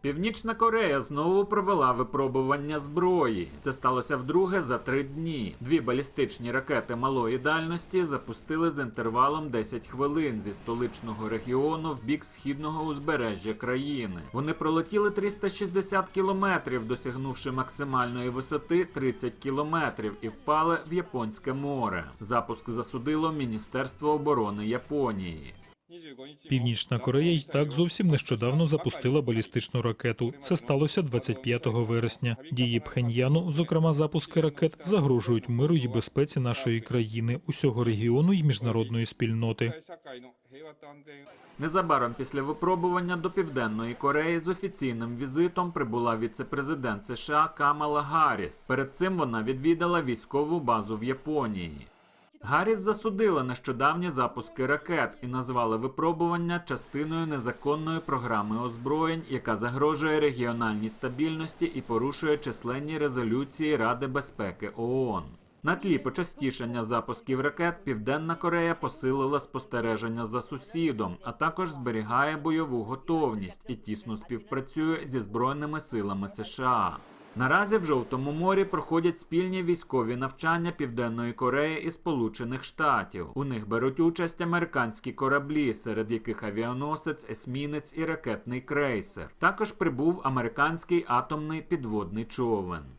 Північна Корея знову провела випробування зброї. Це сталося вдруге за три дні. Дві балістичні ракети малої дальності запустили з інтервалом 10 хвилин зі столичного регіону в бік східного узбережжя країни. Вони пролетіли 360 кілометрів, досягнувши максимальної висоти 30 кілометрів, і впали в Японське море. Запуск засудило Міністерство оборони Японії. Північна Корея й так зовсім нещодавно запустила балістичну ракету. Це сталося 25 вересня. Дії Пхеньяну, зокрема запуски ракет, загрожують миру й безпеці нашої країни, усього регіону й міжнародної спільноти. Незабаром після випробування до Південної Кореї з офіційним візитом прибула віце-президент США Камала Гарріс. Перед цим вона відвідала військову базу в Японії. Гарріс засудила нещодавні запуски ракет і назвала випробування частиною незаконної програми озброєнь, яка загрожує регіональній стабільності і порушує численні резолюції Ради безпеки ООН. На тлі почастішання запусків ракет Південна Корея посилила спостереження за сусідом, а також зберігає бойову готовність і тісно співпрацює зі збройними силами США. Наразі в Жовтому морі проходять спільні військові навчання Південної Кореї і Сполучених Штатів. У них беруть участь американські кораблі, серед яких авіаносець, есмінець і ракетний крейсер. Також прибув американський атомний підводний човен.